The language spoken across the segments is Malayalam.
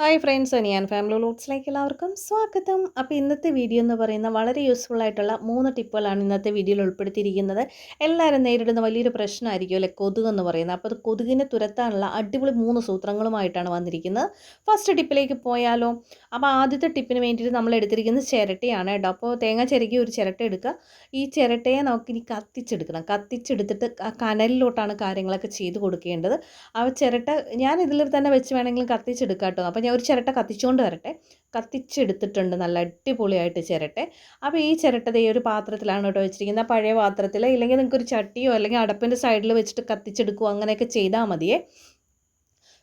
ഹായ് ഫ്രണ്ട്സ് ഞാൻ ഫാമിലി വ്ലോഗ്സിലേക്ക് എല്ലാവർക്കും സ്വാഗതം. അപ്പോൾ ഇന്നത്തെ വീഡിയോ എന്ന് പറയുന്ന വളരെ യൂസ്ഫുൾ ആയിട്ടുള്ള മൂന്ന് ടിപ്പുകളാണ് ഇന്നത്തെ വീഡിയോയിൽ ഉൾപ്പെടുത്തിയിരിക്കുന്നത്. എല്ലാവരും നേരിടുന്ന വലിയൊരു പ്രശ്നമായിരിക്കും അല്ലെ? കൊതുക് എന്ന് പറയുന്നത്. അപ്പോൾ അത് കൊതുകിനെ തുരത്താനുള്ള അടിപൊളി മൂന്ന് സൂത്രങ്ങളുമായിട്ടാണ് വന്നിരിക്കുന്നത്. ഫസ്റ്റ് ടിപ്പിലേക്ക് പോയാലോ? അപ്പോൾ ആദ്യത്തെ ടിപ്പിന് വേണ്ടിയിട്ട് നമ്മൾ എടുത്തിരിക്കുന്നത് ചിരട്ടയാണ് കേട്ടോ. അപ്പോൾ തേങ്ങ ചിരകി ഒരു ചിരട്ട എടുക്കുക. ഈ ചിരട്ടയെ നമുക്ക് ഇനി കത്തിച്ചെടുക്കണം. കത്തിച്ചെടുത്തിട്ട് കനലിലോട്ടാണ് കാര്യങ്ങളൊക്കെ ചെയ്ത് കൊടുക്കേണ്ടത്. ആ ചിരട്ട ഞാൻ ഇതിൽ തന്നെ വെച്ച് വേണമെങ്കിലും കത്തിച്ചെടുക്കാം കേട്ടോ. അപ്പോൾ ഞാൻ ഒരു ചിരട്ട കത്തിച്ചുകൊണ്ട് വരട്ടെ. കത്തിച്ചെടുത്തിട്ടുണ്ട് നല്ല അടിപൊളിയായിട്ട് ചിരട്ടെ. അപ്പോൾ ഈ ചിരട്ട ഈ ഒരു പാത്രത്തിലാണ് കേട്ടോ വെച്ചിരിക്കുന്നത്. പഴയ പാത്രത്തിൽ ഇല്ലെങ്കിൽ നിങ്ങൾക്ക് ഒരു ചട്ടിയോ അല്ലെങ്കിൽ അടപ്പിന്റെ സൈഡിൽ വെച്ചിട്ട് കത്തിച്ചെടുക്കുകയോ അങ്ങനെയൊക്കെ ചെയ്താൽ മതിയേ.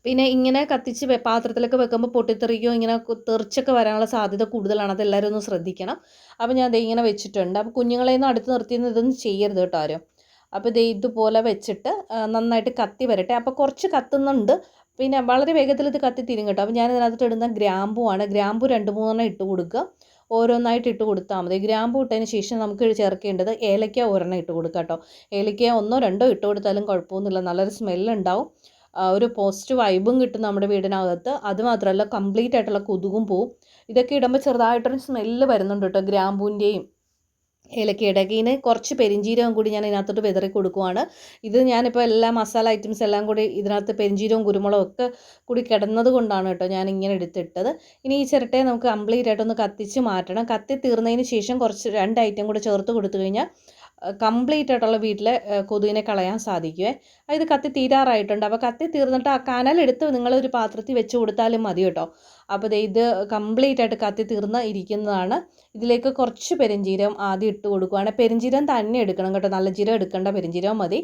പിന്നെ ഇങ്ങനെ കത്തിച്ച് പാത്രത്തിലൊക്കെ വെക്കുമ്പോൾ പൊട്ടിത്തെറിക്കോ ഇങ്ങനെ തെറിച്ചൊക്കെ വരാനുള്ള സാധ്യത കൂടുതലാണ്. അതെല്ലാവരും ഒന്ന് ശ്രദ്ധിക്കണം. അപ്പോൾ ഞാൻ ദേ ഇങ്ങനെ വെച്ചിട്ടുണ്ട്. അപ്പോൾ കുഞ്ഞുങ്ങളെ ഒന്നും അടുത്ത് നിർത്തിയെന്ന് ഇതൊന്നും ചെയ്യരുത് കേട്ടോ ആരും. അപ്പോൾ ദേ ഇതുപോലെ വെച്ചിട്ട് നന്നായിട്ട് കത്തി വരട്ടെ. അപ്പോൾ കുറച്ച് കത്തുന്നുണ്ട്. പിന്നെ വളരെ വേഗത്തിൽ ഇത് കത്തിത്തിരും കേട്ടോ. അപ്പോൾ ഞാൻ ഇതിനകത്ത് ഇടുന്ന ഗ്രാമ്പുവാണ് ഗ്രാമ്പു രണ്ട് മൂന്നെണ്ണം ഇട്ട് കൊടുക്കുക. ഓരോന്നായിട്ട് ഇട്ട് കൊടുത്താൽ മതി. ഗ്രാമ്പു ഇട്ടതിന് ശേഷം നമുക്ക് ചേർക്കേണ്ടത് ഏലക്ക ഒരെണ്ണം ഇട്ട് കൊടുക്കുക കേട്ടോ. ഏലക്ക ഒന്നോ രണ്ടോ ഇട്ട് കൊടുത്താലും കുഴപ്പമൊന്നുമില്ല. നല്ലൊരു സ്മെല്ലുണ്ടാവും ഒരു പോസിറ്റീവ് വൈബും കിട്ടും നമ്മുടെ വീടിനകത്ത്. അത് മാത്രമല്ല കംപ്ലീറ്റ് ആയിട്ടുള്ള കൊതുകും പോവും. ഇതൊക്കെ ഇടുമ്പോൾ ചെറുതായിട്ടൊരു സ്മെല്ല് വരുന്നുണ്ട് കേട്ടോ. ഗ്രാമ്പൂന്റെയും ഏലക്കയുടെ ഇതിന് കുറച്ച് പെരിഞ്ചീരകം കൂടി ഞാൻ ഇതിനകത്തോട്ട് വിതറി കൊടുക്കുവാണ്. ഇത് ഞാനിപ്പോൾ എല്ലാ മസാല ഐറ്റംസ് എല്ലാം കൂടി ഇതിനകത്ത് പെരിഞ്ചീരവും കുരുമുളകും ഒക്കെ കൂടി കിടന്നത് കൊണ്ടാണ് കേട്ടോ ഞാൻ ഇങ്ങനെ എടുത്തിട്ടത്. ഇനി ഈ ചിരട്ടയെ നമുക്ക് കംപ്ലീറ്റ് ആയിട്ടൊന്ന് കത്തിച്ച് മാറ്റണം. കത്തി തീർന്നതിന് ശേഷം കുറച്ച് രണ്ട് ഐറ്റം കൂടി ചേർത്ത് കൊടുത്തു കഴിഞ്ഞാൽ കംപ്ലീറ്റ് ആയിട്ടുള്ള വീട്ടിലെ കൊതുകിനെ കളയാൻ സാധിക്കുമേ ഇത് കത്തി തീരാറായിട്ടുണ്ട്. അപ്പോൾ കത്തി തീർന്നിട്ട് ആ കനലെടുത്ത് നിങ്ങളൊരു പാത്രത്തിൽ വെച്ച് കൊടുത്താലും മതി കേട്ടോ. അപ്പോൾ ഇത് കംപ്ലീറ്റ് ആയിട്ട് കത്തി തീർന്ന് ഇരിക്കുന്നതാണ്. ഇതിലേക്ക് കുറച്ച് പെരിഞ്ചീരകം ആദ്യം ഇട്ട് കൊടുക്കുകയാണ് പെരിഞ്ചീരകം തന്നെ എടുക്കണം കേട്ടോ. നല്ല ജീരകം എടുക്കേണ്ട പെരിഞ്ചീരകം മതി.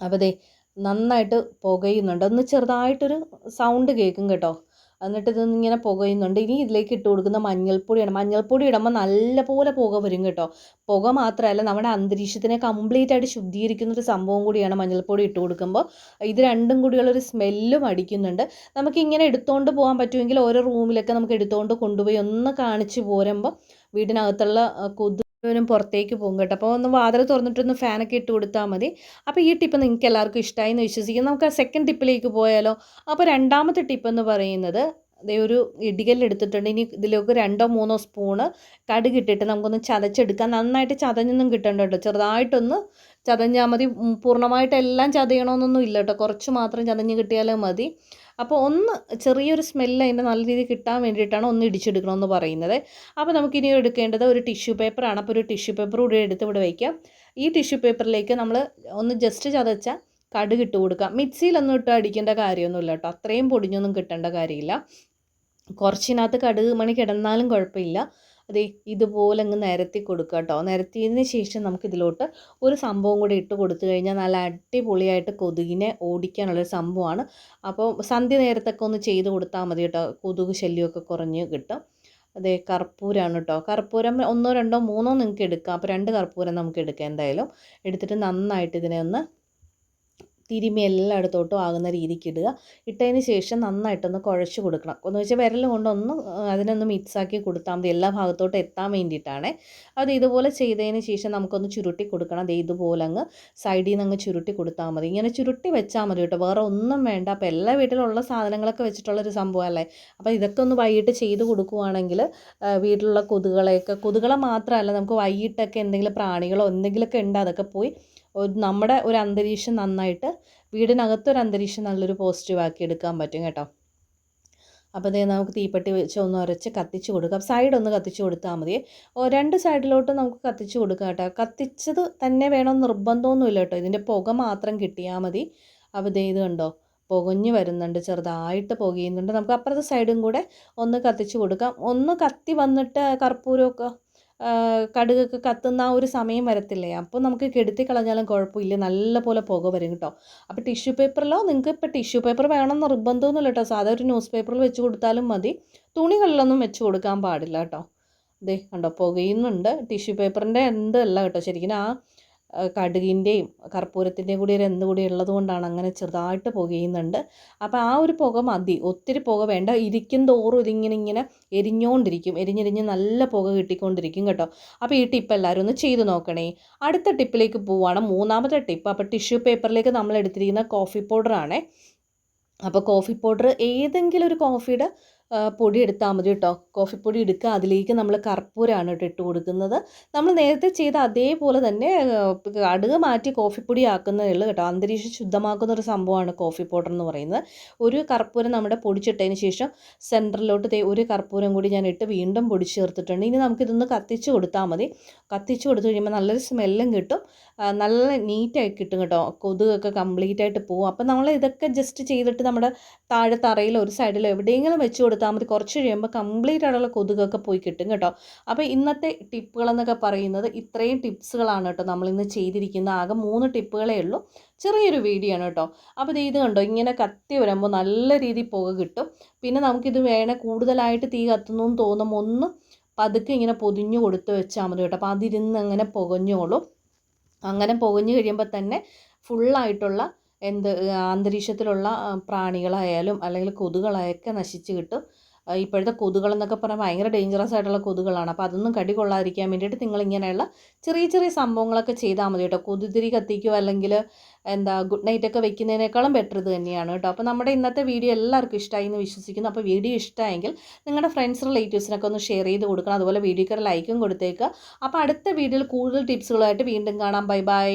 അപ്പോൾ ദേ നന്നായിട്ട് പുകയുന്നുണ്ട്. ഒന്ന് ചെറുതായിട്ടൊരു സൗണ്ട് കേൾക്കും കേട്ടോ. എന്നിട്ട് ഇതൊന്ന് ഇങ്ങനെ പുകയുന്നുണ്ട്. ഇനി ഇതിലേക്ക് ഇട്ട് കൊടുക്കുന്ന മഞ്ഞൾപ്പൊടിയാണ്. മഞ്ഞൾപ്പൊടി ഇടുമ്പോൾ നല്ലപോലെ പുക വരും കേട്ടോ. പുക മാത്രമല്ല നമ്മുടെ അന്തരീക്ഷത്തിനെ കംപ്ലീറ്റ് ആയിട്ട് ശുദ്ധീകരിക്കുന്ന ഒരു സംഭവം കൂടിയാണ് മഞ്ഞൾപ്പൊടി ഇട്ട് കൊടുക്കുമ്പോൾ ഇത് രണ്ടും കൂടിയുള്ളൊരു സ്മെല്ലും അടിക്കുന്നുണ്ട്. നമുക്ക് ഇങ്ങനെ എടുത്തുകൊണ്ട് പോകാൻ പറ്റുമെങ്കിൽ ഓരോ റൂമിലൊക്കെ നമുക്ക് എടുത്തുകൊണ്ട് കൊണ്ടുപോയി ഒന്ന് കാണിച്ച് പോരുമ്പോൾ വീടിനകത്തുള്ള കൊതു പുറത്തേക്ക് പോകും കേട്ടോ. അപ്പോൾ ഒന്ന് വാതിൽ തുറന്നിട്ടൊന്ന് ഫാനൊക്കെ ഇട്ട് കൊടുത്താൽ മതി. അപ്പോൾ ഈ ടിപ്പ് നിങ്ങൾക്ക് എല്ലാവർക്കും ഇഷ്ടമായി എന്ന് വിശ്വസിക്കുന്നു. നമുക്ക് ആ സെക്കൻഡ് ടിപ്പിലേക്ക് പോയാലോ? അപ്പോൾ രണ്ടാമത്തെ ടിപ്പ് എന്ന് പറയുന്നത് അതേ ഒരു ഇടികല്ലെടുത്തിട്ടുണ്ട് ഇനി ഇതിലേക്ക് രണ്ടോ മൂന്നോ സ്പൂണ് കടുകിട്ടിട്ട് നമുക്കൊന്ന് ചതച്ചെടുക്കാം. നന്നായിട്ട് ചതഞ്ഞൊന്നും കിട്ടണ്ട കേട്ടോ. ചെറുതായിട്ടൊന്ന് ചതഞ്ഞാൽ മതി. പൂർണമായിട്ടെല്ലാം ചതയണമെന്നൊന്നും ഇല്ല കേട്ടോ. കുറച്ച് മാത്രം ചതഞ്ഞ് കിട്ടിയാലേ മതി. അപ്പോൾ ഒന്ന് ചെറിയൊരു സ്മെല്ല് അതിന്റെ നല്ല രീതിയിൽ കിട്ടാൻ വേണ്ടിയിട്ടാണ് ഒന്ന് ഇടിച്ചെടുക്കണമെന്ന് പറയുന്നത്. അപ്പോൾ നമുക്കിനി എടുക്കേണ്ടത് ഒരു ടിഷ്യൂ പേപ്പറാണ് അപ്പോൾ ഒരു ടിഷ്യൂ പേപ്പർ കൂടി എടുത്ത് ഇവിടെ വയ്ക്കാം. ഈ ടിഷ്യൂ പേപ്പറിലേക്ക് നമ്മൾ ഒന്ന് ജസ്റ്റ് ചതച്ച കടുക് ഇട്ട് കൊടുക്കാം. മിക്സിയിലൊന്നും ഇട്ട് അടിക്കേണ്ട കാര്യമൊന്നുമില്ല കേട്ടോ. അത്രയും പൊടിഞ്ഞൊന്നും കിട്ടേണ്ട കാര്യമില്ല. കുറച്ചിനകത്ത് കടുക് മണി കിടന്നാലും കുഴപ്പമില്ല. അതെ ഇതുപോലെ അങ്ങ് നിരത്തി കൊടുക്കുക കേട്ടോ നിരത്തിയതിന് ശേഷം നമുക്ക് ഇതിലോട്ട് ഒരു സംഭവം കൂടി ഇട്ട് കൊടുത്തു കഴിഞ്ഞാൽ നല്ല അടിപൊളിയായിട്ട് കൊതുകിനെ ഓടിക്കാനുള്ളൊരു സംഭവമാണ്. അപ്പോൾ സന്ധ്യ നേരത്തൊക്കെ ഒന്ന് ചെയ്ത് കൊടുത്താൽ മതി കേട്ടോ കൊതുക് ശല്യമൊക്കെ കുറഞ്ഞ് കിട്ടും. അതെ കർപ്പൂരമാണ് കേട്ടോ കർപ്പൂരം ഒന്നോ രണ്ടോ മൂന്നോ നിങ്ങൾക്ക് എടുക്കാം. അപ്പോൾ രണ്ട് കർപ്പൂരം നമുക്ക് എടുക്കാം എന്തായാലും. എടുത്തിട്ട് നന്നായിട്ട് ഇതിനെ ഒന്ന് തിരുമി എല്ലായിടത്തോട്ടും ആകുന്ന രീതിക്ക് ഇടുക. ഇട്ടതിന് ശേഷം നന്നായിട്ടൊന്ന് കുഴച്ച് കൊടുക്കണം. എന്ന് വെച്ചാൽ വിരൽ കൊണ്ടൊന്ന് അതിനൊന്ന് മിക്സാക്കി കൊടുത്താൽ മതി. എല്ലാ ഭാഗത്തോട്ടും എത്താൻ വേണ്ടിയിട്ടാണ്. അത് ഇതുപോലെ ചെയ്തതിന് ശേഷം നമുക്കൊന്ന് ചുരുട്ടി കൊടുക്കണം. അത് ഇതുപോലെ അങ്ങ് സൈഡിൽ നിന്ന് അങ്ങ് ചുരുട്ടി കൊടുത്താൽ മതി. ഇങ്ങനെ ചുരുട്ടി വെച്ചാൽ മതി കേട്ടോ. വേറെ ഒന്നും വേണ്ട. അപ്പോൾ എല്ലാ വീട്ടിലുള്ള സാധനങ്ങളൊക്കെ വെച്ചിട്ടുള്ളൊരു സംഭവമല്ലേ അപ്പോൾ ഇതൊക്കെ ഒന്ന് വൈകിട്ട് ചെയ്ത് കൊടുക്കുവാണെങ്കിൽ വീട്ടിലുള്ള കൊതുകളെയൊക്കെ കൊതുകളെ മാത്രമല്ല നമുക്ക് വൈകിട്ടൊക്കെ എന്തെങ്കിലും പ്രാണികളോ എന്തെങ്കിലുമൊക്കെ ഉണ്ട്. അതൊക്കെ പോയി നമ്മുടെ ഒരു അന്തരീക്ഷം നന്നായിട്ട് വീടിനകത്ത് ഒരു അന്തരീക്ഷം നല്ലൊരു പോസിറ്റീവ് ആക്കി എടുക്കാൻ പറ്റും കേട്ടോ. അപ്പോൾ ദേ നമുക്ക് തീപ്പെട്ടി വെച്ച് ഒന്ന് ഉരച്ച് കത്തിച്ച് കൊടുക്കാം. സൈഡ് ഒന്ന് കത്തിച്ച് കൊടുത്താൽ മതി. രണ്ട് സൈഡിലോട്ട് നമുക്ക് കത്തിച്ച് കൊടുക്കാം കേട്ടോ. കത്തിച്ചത് തന്നെ വേണം നിർബന്ധമൊന്നുമില്ല കേട്ടോ. ഇതിന്റെ പുക മാത്രം കിട്ടിയാൽ മതി. അപ്പോൾ ദേ ഇത് കണ്ടോ? പുകഞ്ഞു വരുന്നുണ്ട് ചെറുതായിട്ട് പുകയുന്നുണ്ട്. നമുക്ക് അപ്പുറത്തെ സൈഡും കൂടെ ഒന്ന് കത്തിച്ച് കൊടുക്കാം. ഒന്ന് കത്തി വന്നിട്ട് കർപ്പൂരമൊക്കെ കടുകൊക്കെ കത്തുന്ന ആ ഒരു സമയം വരത്തില്ലേ? അപ്പോൾ നമുക്ക് കെടുത്തി കളഞ്ഞാലും കുഴപ്പമില്ല. നല്ലപോലെ പുക വരും കേട്ടോ. അപ്പോൾ ടിഷ്യൂ പേപ്പറിലോ? നിങ്ങൾക്ക് ഇപ്പോൾ ടിഷ്യൂ പേപ്പർ വേണം നിർബന്ധമൊന്നുമില്ല കേട്ടോ. സാധാ ഒരു ന്യൂസ് പേപ്പറിൽ വെച്ച് കൊടുത്താലും മതി. തുണികളിലൊന്നും വെച്ച് കൊടുക്കാൻ പാടില്ല കേട്ടോ. ദേ കണ്ടോ പുകയുന്നുണ്ട്. ടിഷ്യൂ പേപ്പറിന്റെ എന്തല്ല കേട്ടോ. ശരിക്കും ആ കടുകിന്റെയും കർപ്പൂരത്തിന്റെയും കൂടി ഒരു എന്ത് കൂടി ഉള്ളത് കൊണ്ടാണ് അങ്ങനെ ചെറുതായിട്ട് പുകയുന്നുണ്ട് അപ്പോൾ ആ ഒരു പുക മതി. ഒത്തിരി പുക വേണ്ട. ഇരിക്കും തോറും ഇതിങ്ങനെ ഇങ്ങനെ എരിഞ്ഞുകൊണ്ടിരിക്കും എരിഞ്ഞെരിഞ്ഞ് നല്ല പുക കിട്ടിക്കൊണ്ടിരിക്കും കേട്ടോ. അപ്പോൾ ഈ ടിപ്പ് എല്ലാവരും ഒന്ന് ചെയ്ത് നോക്കണേ. അടുത്ത ടിപ്പിലേക്ക് പോവുകയാണ് മൂന്നാമത്തെ ടിപ്പ്. അപ്പോൾ ടിഷ്യൂ പേപ്പറിലേക്ക് നമ്മൾ എടുത്തിരിക്കുന്ന കോഫി പൗഡറാണേ. അപ്പോൾ കോഫി പൗഡർ ഏതെങ്കിലും ഒരു കോഫിയുടെ പൊടി എടുത്താൽ മതി കേട്ടോ കോഫിപ്പൊടി എടുക്കുക. അതിലേക്ക് നമ്മൾ കർപ്പൂരമാണ് കേട്ടോ ഇട്ട് കൊടുക്കുന്നത്. നമ്മൾ നേരത്തെ ചെയ്ത അതേപോലെ തന്നെ കടുക് മാറ്റി കോഫിപ്പൊടി ആക്കുന്നതേ ഉള്ളൂ കേട്ടോ അന്തരീക്ഷം ശുദ്ധമാക്കുന്ന ഒരു സംഭവമാണ് കോഫി പൗഡർ എന്ന് പറയുന്നത്. ഒരു കർപ്പൂരം നമ്മുടെ പൊടിച്ചിട്ടതിന് ശേഷം സെന്ററിലോട്ട് ഒരു കർപ്പൂരം കൂടി ഞാൻ ഇട്ട് വീണ്ടും പൊടിച്ച് ചേർത്തിട്ടുണ്ട്. ഇനി നമുക്കിതൊന്ന് കത്തിച്ച് കൊടുത്താൽ മതി. കത്തിച്ച് കൊടുത്തു കഴിയുമ്പോൾ നല്ലൊരു സ്മെല്ലും കിട്ടും. നല്ല നീറ്റായി കിട്ടും കേട്ടോ കൊതുകൊക്കെ കംപ്ലീറ്റ് ആയിട്ട് പോകും അപ്പം നമ്മൾ ഇതൊക്കെ ജസ്റ്റ് ചെയ്തിട്ട് നമ്മുടെ താഴെ തറയിലോ ഒരു സൈഡിലോ എവിടെയെങ്കിലും വെച്ച് കൊടുത്താൽ മതി. കുറച്ച് കഴിയുമ്പോൾ കംപ്ലീറ്റ് ആയിട്ടുള്ള കൊതുകൊക്കെ പോയി കിട്ടും കേട്ടോ. അപ്പോൾ ഇന്നത്തെ ടിപ്പുകളെന്നൊക്കെ പറയുന്നത് ഇത്രയും ടിപ്സുകളാണ് കേട്ടോ നമ്മളിന്ന് ചെയ്തിരിക്കുന്ന ആകെ മൂന്ന് ടിപ്പുകളേ ഉള്ളൂ. ചെറിയൊരു വീഡിയോ ആണ് കേട്ടോ. അപ്പോൾ ഇത് ഇത് കണ്ടോ? ഇങ്ങനെ കത്തി വരുമ്പോൾ നല്ല രീതിയിൽ പുക കിട്ടും. പിന്നെ നമുക്കിത് വേണേ കൂടുതലായിട്ട് തീ കത്തുന്നു എന്ന് തോന്നുമ്പോൾ ഒന്ന് പതുക്കെ ഇങ്ങനെ പൊതിഞ്ഞു കൊടുത്ത് വെച്ചാൽ മതി കേട്ടോ. അപ്പോൾ അതിരുന്ന് അങ്ങനെ പുകഞ്ഞോളും. അങ്ങനെ പുകഞ്ഞു കഴിയുമ്പോൾ തന്നെ ഫുള്ളായിട്ടുള്ള എന്ത് അന്തരീക്ഷത്തിലുള്ള പ്രാണികളായാലും അല്ലെങ്കിൽ കൊതുകളായൊക്കെ നശിച്ച് കിട്ടും. ഇപ്പോഴത്തെ കൊതുകളെന്നൊക്കെ പറഞ്ഞാൽ ഭയങ്കര ഡേഞ്ചറസ് ആയിട്ടുള്ള കൊതുകുകളാണ് അപ്പോൾ അതൊന്നും കടി കൊള്ളാതിരിക്കാൻ വേണ്ടിയിട്ട് നിങ്ങൾ ഇങ്ങനെയുള്ള ചെറിയ ചെറിയ സംഭവങ്ങളൊക്കെ ചെയ്താൽ മതി കേട്ടോ. കൊതുതിരി കത്തിക്കുകയോ അല്ലെങ്കിൽ എന്താ ഗുഡ് നൈറ്റ് ഒക്കെ വെക്കുന്നതിനേക്കാളും ബെറ്റർ ഇത് തന്നെയാണ് കേട്ടോ. അപ്പോൾ നമ്മുടെ ഇന്നത്തെ വീഡിയോ എല്ലാവർക്കും ഇഷ്ടമായി എന്ന് വിശ്വസിക്കുന്നു. അപ്പോൾ വീഡിയോ ഇഷ്ടമായെങ്കിൽ നിങ്ങളുടെ ഫ്രണ്ട്സ് റിലേറ്റീവ്സിനൊക്കെ ഒന്ന് ഷെയർ ചെയ്ത് കൊടുക്കണം. അതുപോലെ വീഡിയോക്ക് ലൈക്കും കൊടുത്തേക്കുക. അപ്പോൾ അടുത്ത വീഡിയോയിൽ കൂടുതൽ ടിപ്സുകളായിട്ട് വീണ്ടും കാണാം. Bye bye